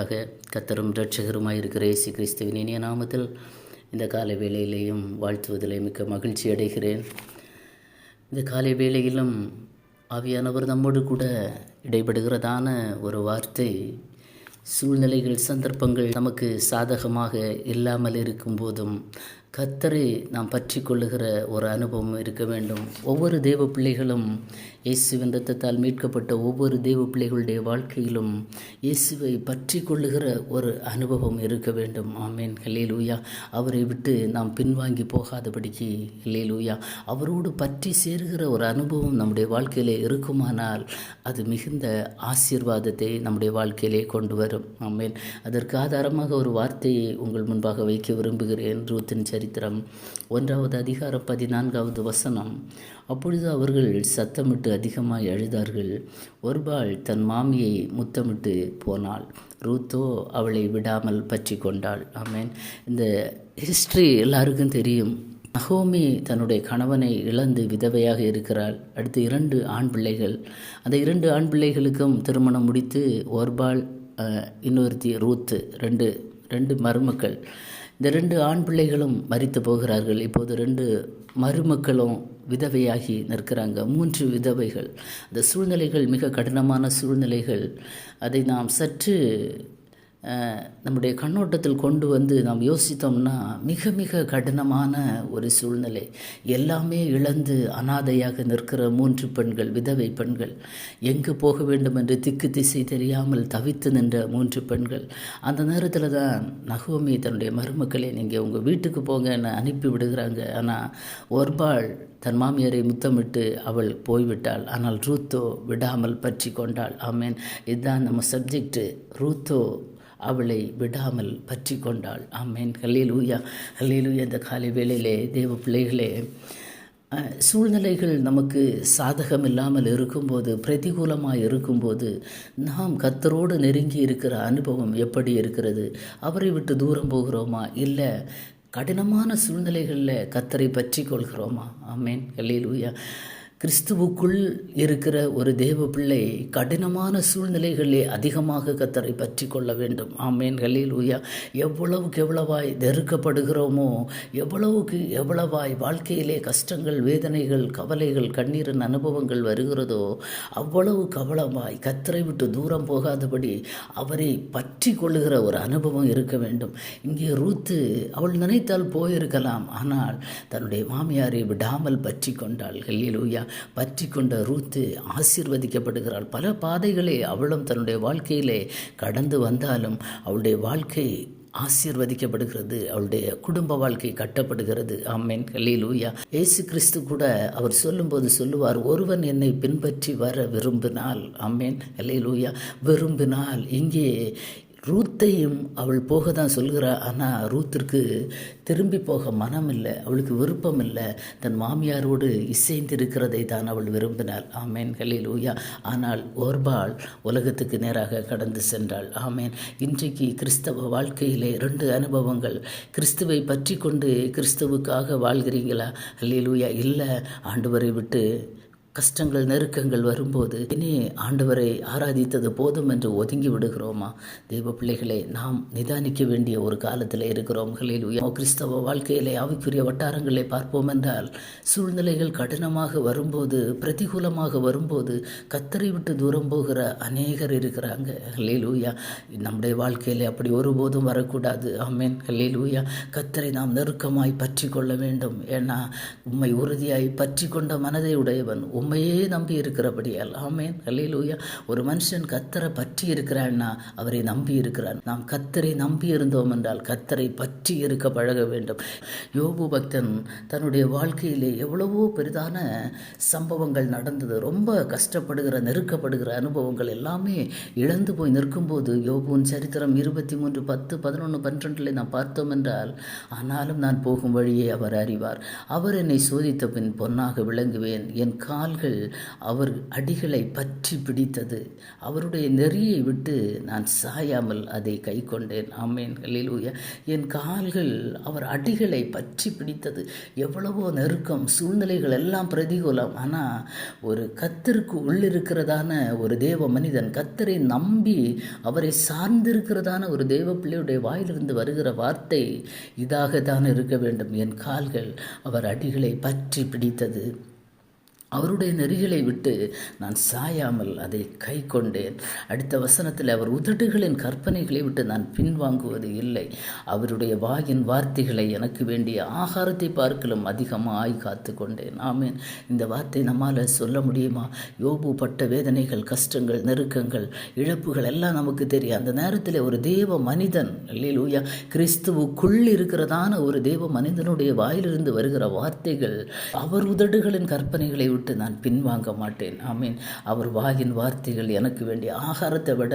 முதலாவதாக கத்தரும் இரட்சகருமாய் இருக்கிற இயேசு கிறிஸ்துவின் இனிய நாமத்தில் இந்த காலை வேளையிலேயும் வாழ்த்துவதிலே மிக்க மகிழ்ச்சி அடைகிறேன். இந்த காலை வேளையிலும் ஆவியானவர் நம்மோடு கூட இடைபடுகிறதான ஒரு வார்த்தை சூழ்நிலைகள் சந்தர்ப்பங்கள் நமக்கு சாதகமாக இல்லாமல் இருக்கும்போதும் கத்தரை நாம் பற்றி கொள்ளுகிற ஒரு அனுபவம் இருக்க வேண்டும். ஒவ்வொரு தேவ பிள்ளைகளும் இயேசுவின் ரத்தத்தால் மீட்கப்பட்ட ஒவ்வொரு தெய்வ பிள்ளைகளுடைய வாழ்க்கையிலும் இயேசுவை பற்றி கொள்ளுகிற ஒரு அனுபவம் இருக்க வேண்டும். ஆமேன். ஹலேலூயா அவரை விட்டு நாம் பின்வாங்கி போகாதபடிக்கு ஹலேலூயா அவரோடு பற்றி சேருகிற ஒரு அனுபவம் நம்முடைய வாழ்க்கையிலே இருக்குமானால் அது மிகுந்த ஆசீர்வாதத்தை நம்முடைய வாழ்க்கையிலே கொண்டு வரும். ஆமேன். அதற்கு ஆதாரமாக ஒரு வார்த்தையை உங்கள் முன்பாக வைக்க விரும்புகிறேன். ரூத்தின் சரித்திரம் ஒன்றாவது அதிகாரம் பதினான்காவது வசனம். அப்பொழுது அவர்கள் சத்தமிட்டு அதிகமாக அழுதார்கள். ஒருபாள் தன் மாமியை முத்தமிட்டு போனாள். ரூத்தோ அவளை விடாமல் பற்றி கொண்டாள். ஆமேன். இந்த ஹிஸ்ட்ரி எல்லாருக்கும் தெரியும். நகோமி தன்னுடைய கணவனை இழந்து விதவையாக இருக்கிறாள். அடுத்து இரண்டு ஆண் பிள்ளைகள். அந்த இரண்டு ஆண் பிள்ளைகளுக்கும் திருமணம் முடித்து ஒருபாள் இன்னொருத்தி ரூத்து ரெண்டு ரெண்டு மருமக்கள். இந்த ரெண்டு ஆண் பிள்ளைகளும் மறித்து போகிறார்கள். இப்போது ரெண்டு மருமக்களும் விதவையாகி நிற்கிறாங்க. மூன்று விதவைகள். அந்த சூழ்நிலைகள் மிக கடினமான சூழ்நிலைகள். அதை நாம் சற்று நம்முடைய கண்ணோட்டத்தில் கொண்டு வந்து நாம் யோசித்தோம்னா மிக மிக கடினமான ஒரு சூழ்நிலை. எல்லாமே இழந்து அனாதையாக நிற்கிற மூன்று பெண்கள் விதவை பெண்கள். எங்கு போக வேண்டும் என்று திக்கு திசை தெரியாமல் தவித்து நின்ற மூன்று பெண்கள். அந்த நேரத்தில் தான் நகோமி தன்னுடைய மருமக்களை நீங்கள் உங்கள் வீட்டுக்கு போங்கன்னு அனுப்பி விடுகிறாங்க. ஆனால் ஒருபாள் தன் மாமியாரை முத்தமிட்டு அவள் போய்விட்டாள். ஆனால் ரூத்தோ விடாமல் பற்றி கொண்டாள். ஆமேன். இதுதான் நம்ம சப்ஜெக்டு ரூத்தோ அவளை விடாமல் பற்றி கொண்டாள். ஆமேன். ஹல்லேலூயா. ஹல்லேலூயா. இந்த காலை வேளையிலே தேவ பிள்ளைகளே சூழ்நிலைகள் நமக்கு சாதகம் இல்லாமல் இருக்கும்போது பிரதிகூலமாக இருக்கும்போது நாம் கத்தரோடு நெருங்கி இருக்கிற அனுபவம் எப்படி இருக்கிறது? அவரை விட்டு தூரம் போகிறோமா? இல்லை கடினமான சூழ்நிலைகளில் கத்தரை பற்றி கொள்கிறோமா? ஆமேன். ஹல்லேலூயா. கிறிஸ்துவுக்குள் இருக்கிற ஒரு தேவ பிள்ளை கடினமான சூழ்நிலைகளிலே அதிகமாக கத்தரை பற்றி கொள்ள வேண்டும். ஆமேன் உயா எவ்வளவுக்கு எவ்வளவாய் நெருக்கப்படுகிறோமோ எவ்வளவுக்கு எவ்வளவாய் வாழ்க்கையிலே கஷ்டங்கள் வேதனைகள் கவலைகள் கண்ணீரின் அனுபவங்கள் வருகிறதோ அவ்வளவு கவலமாய் கத்தரை விட்டு தூரம் போகாதபடி அவரை பற்றி கொள்ளுகிற ஒரு அனுபவம் இருக்க வேண்டும். இங்கே ரூத்து அவள் நினைத்தால் போயிருக்கலாம். ஆனால் தன்னுடைய மாமியாரை விடாமல் பற்றி கொண்டாள். ஊயா பற்றி கொண்ட ரூத்து ஆசீர்வதிக்கப்படுகிறாள். பல பாதைகளே அவளும் தன்னுடைய வாழ்க்கையிலே கடந்து வந்தாலும் அவளுடைய வாழ்க்கை ஆசீர்வதிக்கப்படுகிறது. அவளுடைய குடும்ப வாழ்க்கை கட்டப்படுகிறது. ஆமேன். கலீலூயா ஏசு கிறிஸ்து கூட அவர் சொல்லும்போது சொல்லுவார் ஒருவன் என்னை பின்பற்றி வர விரும்பினால் ஆமேன். கலீலூயா விரும்பினால் இங்கே ரூத்தையும் அவள் போக தான் சொல்கிறா. ஆனால் ரூத்திற்கு திரும்பி போக மனம் இல்லை அவளுக்கு விருப்பம் இல்லை தன் மாமியாரோடு இசைந்திருக்கிறதை தான் அவள் விரும்பினாள். ஆமேன் கலில் ஊயா ஆனால் ஓர்பாள் உலகத்துக்கு நேராக கடந்து சென்றாள். ஆமேன். இன்றைக்கு கிறிஸ்தவ வாழ்க்கையிலே ரெண்டு அனுபவங்கள். கிறிஸ்துவை பற்றி கொண்டு கிறிஸ்துவுக்காக வாழ்கிறீங்களா? அல்லையிலூயா இல்லை. ஆண்டவரை விட்டு கஷ்டங்கள் நெருக்கங்கள் வரும்போது இனி ஆண்டவரை ஆராதித்தது போதும் என்று ஒதுங்கி விடுகிறோமா? தெய்வ பிள்ளைகளை நாம் நிதானிக்க வேண்டிய ஒரு காலத்தில் இருக்கிறோம். கிறிஸ்தவ வாழ்க்கையிலே ஆவிக்குரிய வட்டாரங்களை பார்ப்போம் என்றால் சூழ்நிலைகள் கடினமாக வரும்போது பிரதிகூலமாக வரும்போது கத்தரை விட்டு தூரம் போகிற அநேகர் இருக்கிறாங்க. ஹலேலூயா நம்முடைய வாழ்க்கையிலே அப்படி ஒருபோதும் வரக்கூடாது. ஆமேன். ஹலேலூயா கத்தரை நாம் நெருக்கமாய் பற்றி கொள்ள வேண்டும். ஏன்னா உண்மை உறுதியாய் பற்றி கொண்ட மனதை உடையவன் உண்மையே நம்பி இருக்கிறபடியால் ஆமேன் அல்லையிலூயா ஒரு மனுஷன் கத்தரை பற்றி இருக்கிறான்னா அவரை நம்பி இருக்கிறான். நாம் கத்தரை நம்பி இருந்தோம் என்றால் கத்தரை பற்றி இருக்க பழக வேண்டும். யோபு பக்தன் தன்னுடைய வாழ்க்கையிலே எவ்வளவோ பெரிதான சம்பவங்கள் நடந்தது. ரொம்ப கஷ்டப்படுகிற நெருக்கப்படுகிற அனுபவங்கள் எல்லாமே இழந்து போய் நிற்கும்போது யோபுவின் சரித்திரம் இருபத்தி மூன்று பத்து பதினொன்று பன்னிரெண்டில் நாம் பார்த்தோம் என்றால் ஆனாலும் நான் போகும் வழியே அவர் அறிவார். அவர் என்னை சோதித்த பின் பொன்னாக விளங்குவேன். என் கால் கால்கள் அவர் அடிகளை பற்றி பிடித்தது. அவருடைய நெறியை விட்டு நான் சாயாமல் அதை கை கொண்டேன் ஆமேன்களில் என் கால்கள் அவர் அடிகளை பற்றி பிடித்தது. எவ்வளவோ நெருக்கம் சூழ்நிலைகள் எல்லாம் பிரதிகூலம். ஆனால் ஒரு கத்தருக்கு உள்ளிருக்கிறதான ஒரு தேவ மனிதன் கத்தரை நம்பி அவரை சார்ந்திருக்கிறதான ஒரு தேவ பிள்ளையுடைய வாயிலிருந்து வருகிற வார்த்தை இதாக தான் இருக்க வேண்டும். என் கால்கள் அவர் அடிகளை பற்றி பிடித்தது. அவருடைய நெறிகளை விட்டு நான் சாயாமல் அதை கை கொண்டேன். அடுத்த வசனத்தில் அவர் உதடுகளின் கற்பனைகளை விட்டு நான் பின்வாங்குவது இல்லை. அவருடைய வாயின் வார்த்தைகளை எனக்கு வேண்டிய ஆகாரத்தை பார்க்கலும் அதிகமாய் காத்து கொண்டேன். ஆமேன். இந்த வார்த்தை நம்மால் சொல்ல முடியுமா? யோபு பட்ட வேதனைகள் கஷ்டங்கள் நெருக்கங்கள் இழப்புகள் எல்லாம் நமக்கு தெரியும். அந்த நேரத்தில் ஒரு தேவ மனிதன் இல்லையிலூயா கிறிஸ்துவுக்குள் இருக்கிறதான ஒரு தேவ மனிதனுடைய வாயிலிருந்து வருகிற வார்த்தைகள் அவர் உதடுகளின் கற்பனைகளை விட்டு நான் பின்வாங்க மாட்டேன். ஆமீன். அவர் வாயின் வார்த்தைகள் எனக்கு வேண்டிய ஆகாரத்தை விட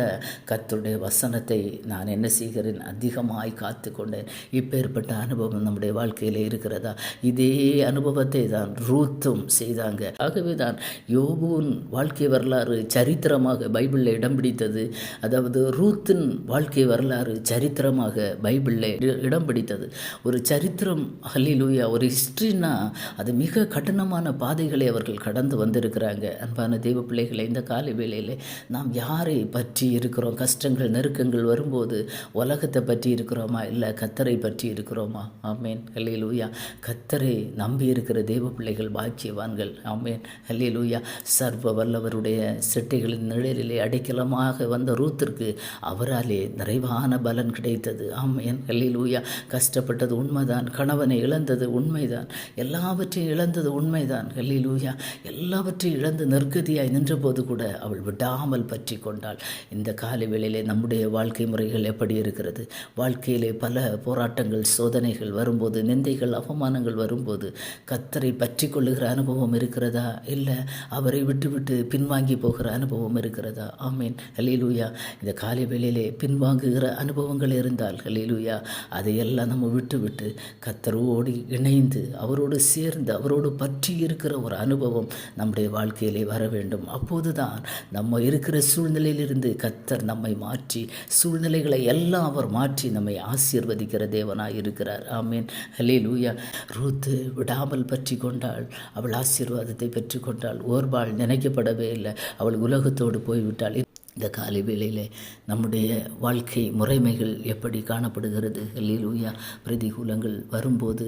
கத்துடைய வசனத்தை நான் என்ன செய்கிறேன்? அதிகமாய் காத்து கொண்டேன் இப்பேற்பட்ட அனுபவம் நம்முடைய வாழ்க்கையில் இருக்கிறதா? இதே அனுபவத்தை தான் ரூத்தும் செய்தாங்க. ஆகவே தான் யோபுவின் வாழ்க்கை வரலாறு சரித்திரமாக பைபிளில் இடம் பிடித்தது. அதாவது ரூத்தின் வாழ்க்கை வரலாறு சரித்திரமாக பைபிளில் இடம் பிடித்தது. ஒரு சரித்திரம் ஹல்லிலூயா ஒரு ஹிஸ்ட்ரின்னா அது மிக கடினமான பாதைகளை அவர்கள் கடந்து வந்திருக்கிறாங்க. அன்பான தெய்வ பிள்ளைகளை இந்த காலை வேளையில் நாம் யாரை பற்றி இருக்கிறோம்? கஷ்டங்கள் நெருக்கங்கள் வரும்போது உலகத்தை பற்றி இருக்கிறோமா? இல்லை கத்தரை பற்றி இருக்கிறோமா? ஆமேன். ஹல்லேலூயா. கத்தரை நம்பி இருக்கிற தெய்வ பிள்ளைகள் பாக்கியவான்கள். ஆமேன். ஹல்லேலூயா. சர்வ வல்லவருடைய சிட்டைகளின் நிழலிலே அடைக்கலமாக வந்த ரூத்திற்கு அவராலே நிறைவான பலன் கிடைத்தது. ஆமேன். ஹல்லேலூயா. கஷ்டப்பட்டது உண்மைதான். கணவனை இழந்தது உண்மைதான். எல்லாவற்றையும் இழந்தது உண்மைதான். ஹல்லேலூயா. எல்லாவற்றையும் இழந்து நெருக்கதியாய் நின்றபோது கூட அவள் விடாமல் பற்றி கொண்டாள். இந்த காலை வேளையிலே நம்முடைய வாழ்க்கை முறைகள் எப்படி இருக்கிறது? வாழ்க்கையிலே பல போராட்டங்கள் சோதனைகள் வரும்போது நிந்தைகள் அவமானங்கள் வரும்போது கத்தரை பற்றி கொள்ளுகிற அனுபவம் இருக்கிறதா? இல்லை அவரை விட்டுவிட்டு பின்வாங்கி போகிற அனுபவம் இருக்கிறதா? ஆமீன். ஹலீலூயா இந்த காலை வேளையிலே பின்வாங்குகிற அனுபவங்கள் இருந்தால் ஹலீலூயா அதையெல்லாம் நம்ம விட்டுவிட்டு கத்தரோடு இணைந்து அவரோடு சேர்ந்து அவரோடு பற்றி இருக்கிற ஒரு அனுபவம் நம்முடைய வாழ்க்கையிலே வர வேண்டும். அப்போதுதான் நம்ம இருக்கிற சூழ்நிலையிலிருந்து கத்தர் நம்மை மாற்றி சூழ்நிலைகளை எல்லாம் அவர் மாற்றி நம்மை ஆசீர்வதிக்கிற தேவனாக இருக்கிறார். ஆமீன். ஹலே லூயா ரூத்து விடாமல் பற்றி கொண்டாள். அவள் ஆசீர்வாதத்தை பெற்றுக்கொண்டாள் ஓர்பாள் நினைக்கப்படவே இல்லை. அவள் உலகத்தோடு போய்விட்டாள். இந்த காலை வேளையில் நம்முடைய வாழ்க்கை முறைமைகள் எப்படி காணப்படுகிறது? லீலூயா பிரதிகூலங்கள் வரும்போது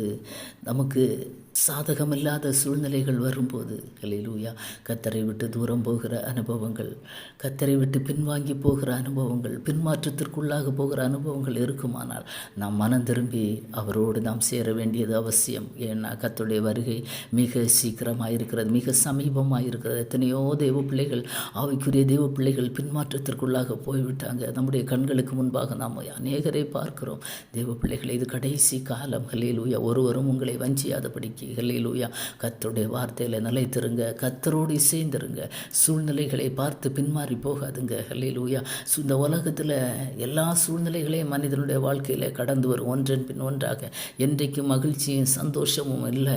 நமக்கு சாதகமில்லாத சூழ்நிலைகள் வரும்போது லூயா கத்தரை விட்டு தூரம் போகிற அனுபவங்கள் கத்தரை விட்டு பின்வாங்கி போகிற அனுபவங்கள் பின்மாற்றத்திற்குள்ளாக போகிற அனுபவங்கள் இருக்குமானால் நாம் மனம் திரும்பி அவரோடு நாம் சேர வேண்டியது அவசியம். ஏன்னா கத்துடைய வருகை மிக சீக்கிரமாக இருக்கிறது மிக சமீபமாக இருக்கிறது எத்தனையோ தெய்வ பிள்ளைகள் ஆவிக்குரிய தெய்வ பிள்ளைகள் பின்மாற்றத்திற்குள்ளாக போய்விட்டாங்க. நம்முடைய கண்களுக்கு முன்பாக நாம் அநேகரை பார்க்கிறோம். தெய்வ பிள்ளைகளை இது கடைசி காலம். கலையிலூயா ஒருவரும் உங்களை வஞ்சியாதபடிக்கு. ஹல்லேலூயா. கத்தருடைய வார்த்தையில் நிலைத்திருங்க. கத்தரோடு இசைந்திருங்க. சூழ்நிலைகளை பார்த்து பின்மாறி போகாதுங்க. ஹல்லேலூயா. சு- இந்த உலகத்தில் எல்லா சூழ்நிலைகளையும் மனிதனுடைய வாழ்க்கையில் கடந்து வரும். ஒன்றன் பின் ஒன்றாக. என்றைக்கும் மகிழ்ச்சியும் சந்தோஷமும் இல்லை.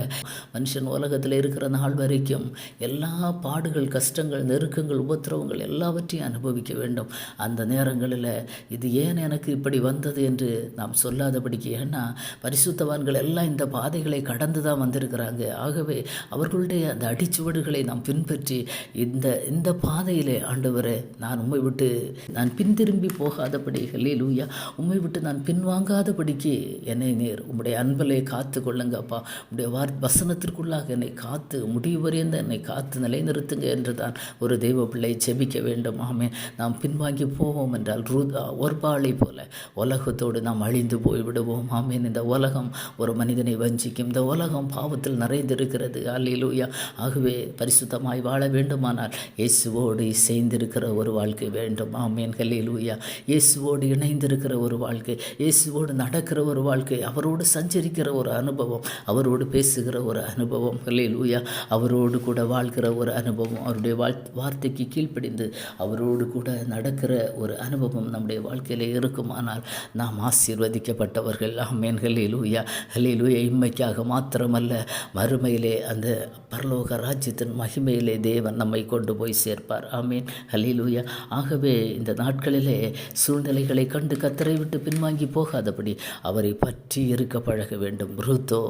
மனுஷன் உலகத்தில் இருக்கிற நாள் வரைக்கும் எல்லா பாடுகள் கஷ்டங்கள் நெருக்கங்கள் உபத்திரவங்கள் எல்லாவற்றையும் அனுபவிக்க வேண்டும். அந்த நேரங்களில் இது ஏன் எனக்கு இப்படி வந்தது என்று நாம் சொல்லாதபடிக்கு ஏன்னா பரிசுத்தவான்கள் எல்லாம் இந்த பாதைகளை கடந்து தான் வந்து வந்திருக்கிறாங்க. ஆகவே அவர்களுடைய அந்த அடிச்சுவடுகளை நாம் பின்பற்றி இந்த இந்த பாதையிலே ஆண்டவரே நான் உண்மை விட்டு நான் பின்திரும்பி போகாதபடி லூயா உண்மை விட்டு நான் பின்வாங்காதபடிக்கு என்னை நேர் உம்முடைய அன்பிலே காத்து கொள்ளுங்கப்பா உடைய வார் வசனத்திற்குள்ளாக என்னை காத்து முடிவு வரைந்த என்னை காத்து நிலைநிறுத்துங்க என்று தான் ஒரு தெய்வ பிள்ளை செபிக்க வேண்டும். ஆமே நாம் பின்வாங்கி போவோம் என்றால் ரூ ஒருபாளை போல உலகத்தோடு நாம் அழிந்து போய்விடுவோம். ஆமேன். இந்த உலகம் ஒரு மனிதனை வஞ்சிக்கும். இந்த உலகம் பாவத்தில் நிறைந்திருக்கிறது. அல்லேலூயா. ஆகவே பரிசுத்தமாய் வாழ வேண்டுமானால் இயேசுவோடு இசைந்திருக்கிற ஒரு வாழ்க்கை வேண்டும். ஆமேன். ஹல்லேலூயா இயேசுவோடு இணைந்திருக்கிற ஒரு வாழ்க்கை இயேசுவோடு நடக்கிற ஒரு வாழ்க்கை அவரோடு சஞ்சரிக்கிற ஒரு அனுபவம் அவரோடு பேசுகிற ஒரு அனுபவம். ஹல்லேலூயா அவரோடு கூட வாழ்கிற ஒரு அனுபவம் அவருடைய வாழ் வார்த்தைக்கு கீழ்ப்படிந்து அவரோடு கூட நடக்கிற ஒரு அனுபவம் நம்முடைய வாழ்க்கையில் இருக்குமானால் நாம் ஆசீர்வதிக்கப்பட்டவர்கள். ஆமேன். ஹலிலூயா ஹலிலூயா இம்மைக்காக மாத்திரமல்ல மறுமையிலே அந்த பரலோக ராஜ்யத்தின் மகிமையிலே தேவன் நம்மை கொண்டு போய் சேர்ப்பார். ஆமீன். ஹலிலூயா ஆகவே இந்த நாட்களிலே சூழ்நிலைகளை கண்டு கத்தரை விட்டு பின்வாங்கி போகாதபடி அவரை பற்றி இருக்க பழக வேண்டும். ருத்தோ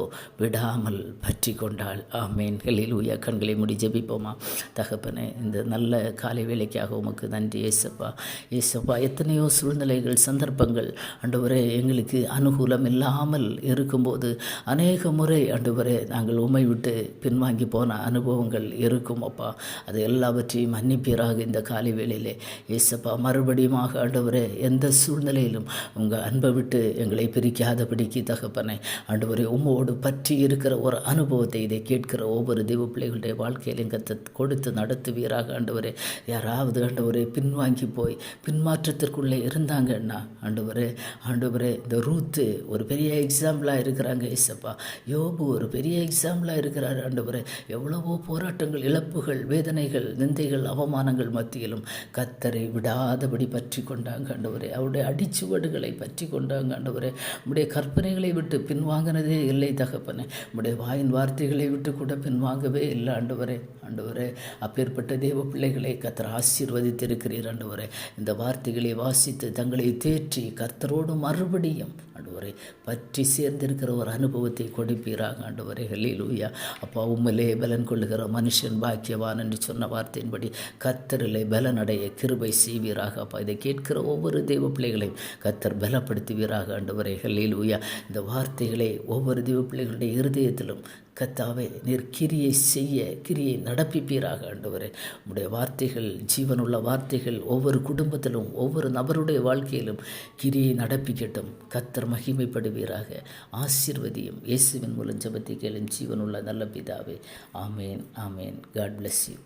விடாமல் பற்றி கொண்டாள். ஆமேன். ஹலிலூயா கண்களை முடி ஜெபிப்போமா? தகப்பனே இந்த நல்ல காலை வேலைக்காக உமக்கு நன்றி ஏசப்பா. ஏசப்பா எத்தனையோ சூழ்நிலைகள் சந்தர்ப்பங்கள் அன்றுவரே எங்களுக்கு அனுகூலம் இல்லாமல் இருக்கும்போது அநேக முறை அன்றுவரே நாங்கள் உமை விட்டு பின்வாங்கி போன அனுபவங்கள் இருக்கும் அப்பா. அது எல்லாவற்றையும் மன்னிப்பீராக இந்த காலை வேளையிலே. ஏசப்பா மறுபடியுமாக ஆண்டவரே எந்த சூழ்நிலையிலும் உங்கள் அன்பை விட்டு எங்களை பிரிக்காதபடிக்கு தகப்பனே. ஆண்டவரே உம்மோடு பற்றி இருக்கிற ஒரு அனுபவத்தை இதை கேட்கிற ஒவ்வொரு தெய்வ பிள்ளைகளுடைய வாழ்க்கையில் எங்கத்தை கொடுத்து நடத்துவீராக ஆண்டவரே. யாராவது ஆண்டவரே பின்வாங்கி போய் பின்மாற்றத்திற்குள்ளே இருந்தாங்கன்னா ஆண்டவரே ஆண்டவரே இந்த ரூத்து ஒரு பெரிய எக்ஸாம்பிளாக இருக்கிறாங்க ஏசப்பா. யோபு ஒரு பெரிய எக்ஸாம்பிளாக இருக்கிறார் ஆண்டவரே. எவ்வளவோ போராட்டங்கள் இழப்புகள் வேதனைகள் நிந்தைகள் அவமானங்கள் மத்தியிலும் கத்தரை விடாதபடி பற்றி கொண்டாங்க ஆண்டவரே. அவருடைய அடிச்சுவடுகளை பற்றி கொண்டாங்க ஆண்டவரே. உடைய கற்பனைகளை விட்டு பின்வாங்கினதே இல்லை தகப்பனே. உடைய வாயின் வார்த்தைகளை விட்டு கூட பின்வாங்கவே இல்லை ஆண்டவரே. ஆண்டவரே அப்பேற்பட்ட தேவ பிள்ளைகளை கத்தர் ஆசீர்வதித்திருக்கிறீர் ஆண்டவரே. இந்த வார்த்தைகளை வாசித்து தங்களை தேற்றி கர்த்தரோடு மறுபடியும் ஆண்டவரை பற்றி சேர்ந்திருக்கிற ஒரு அனுபவத்தை கொடுப்பீராக ஆண்டவரே. ஹல்லேலூயா. அப்பா உம்மிலே பலன் கொள்ளுகிற மனுஷன் பாக்கியவான் என்று சொன்ன வார்த்தையின்படி கத்தரிலே பலனடைய அடைய கிருபை செய்வீராக அப்பா. இதை கேட்கிற ஒவ்வொரு தெய்வ பிள்ளைகளையும் கத்தர் பலப்படுத்துவீராக ஆண்டவரே. ஹல்லேலூயா. இந்த வார்த்தைகளை ஒவ்வொரு தெய்வ பிள்ளைகளுடைய இருதயத்திலும் கத்தாவே நீர் கிரியை செய்ய கிரியை நடப்பிப்பீராக ஆண்டவரே. உடைய வார்த்தைகள் ஜீவனுள்ள வார்த்தைகள் ஒவ்வொரு குடும்பத்திலும் ஒவ்வொரு நபருடைய வாழ்க்கையிலும் கிரியை நடப்பிக்கட்டும். கத்தர் மகிமைப்படுவீராக. ஆசிர்வதியும் இயேசுவின் மூலம் ஜெபத்தை கேளும் ஜீவனுள்ள நல்ல பிதாவே. ஆமேன் ஆமேன். God bless you